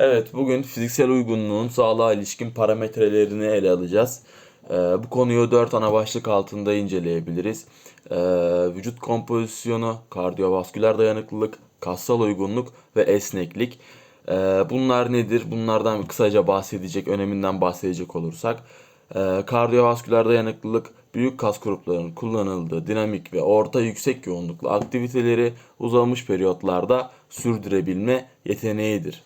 Evet, bugün fiziksel uygunluğun sağlığa ilişkin parametrelerini ele alacağız. Ee, bu konuyu dört ana başlık altında inceleyebiliriz. Ee, vücut kompozisyonu, kardiyovasküler dayanıklılık, kassal uygunluk ve esneklik. Ee, bunlar nedir? Bunlardan kısaca bahsedecek, öneminden bahsedecek olursak. Ee, kardiyovasküler dayanıklılık, büyük kas gruplarının kullanıldığı dinamik ve orta yüksek yoğunluklu aktiviteleri uzamış periyotlarda sürdürebilme yeteneğidir.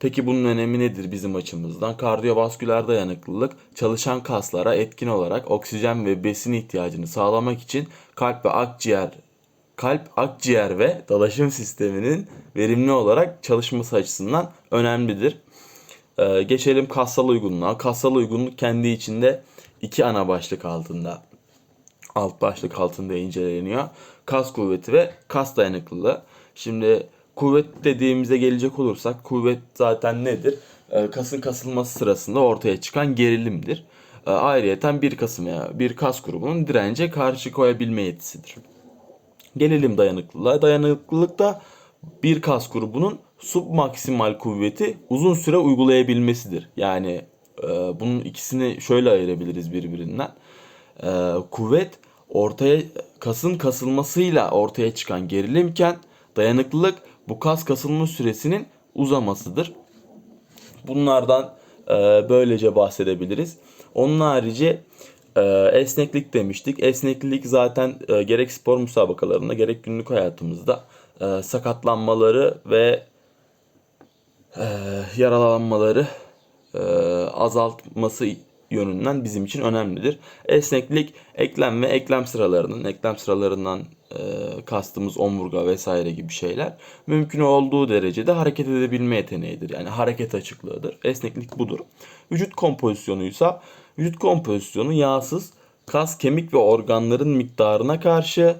Peki bunun önemi nedir bizim açımızdan? Kardiyovasküler dayanıklılık çalışan kaslara etkin olarak oksijen ve besin ihtiyacını sağlamak için kalp ve akciğer kalp, akciğer ve dolaşım sisteminin verimli olarak çalışması açısından önemlidir. Ee, geçelim kassal uygunluğa. Kassal uygunluk kendi içinde iki ana başlık altında alt başlık altında inceleniyor. Kas kuvveti ve kas dayanıklılığı. Şimdi kuvvet dediğimize gelecek olursak kuvvet zaten nedir? Ee, kasın kasılması sırasında ortaya çıkan gerilimdir. Ee, ayrıyeten bir kasım veya bir kas grubunun dirence karşı koyabilme yetisidir. Gelelim dayanıklılığa. Dayanıklılık da bir kas grubunun submaksimal kuvveti uzun süre uygulayabilmesidir. Yani e, bunun ikisini şöyle ayırabiliriz birbirinden. E, kuvvet ortaya kasın kasılmasıyla ortaya çıkan gerilimken dayanıklılık bu kas kasılma süresinin uzamasıdır. Bunlardan e, böylece bahsedebiliriz. Onun harici e, esneklik demiştik. Esneklik zaten e, gerek spor müsabakalarında gerek günlük hayatımızda e, sakatlanmaları ve e, yaralanmaları e, azaltması yönünden bizim için önemlidir. Esneklik eklem ve eklem sıralarının, eklem sıralarından e, kastımız omurga vesaire gibi şeyler mümkün olduğu derecede hareket edebilme yeteneğidir. Yani hareket açıklığıdır. Esneklik budur. Vücut kompozisyonuysa vücut kompozisyonu yağsız kas, kemik ve organların miktarına karşı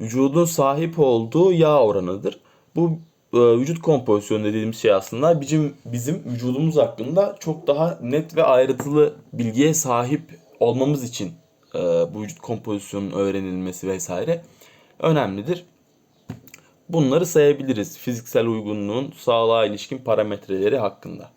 vücudun sahip olduğu yağ oranıdır. Bu e, vücut kompozisyonu dediğimiz şey aslında bizim bizim vücudumuz hakkında çok daha net ve ayrıntılı bilgiye sahip olmamız için e, bu vücut kompozisyonunun öğrenilmesi vesaire önemlidir. Bunları sayabiliriz fiziksel uygunluğun sağlığa ilişkin parametreleri hakkında.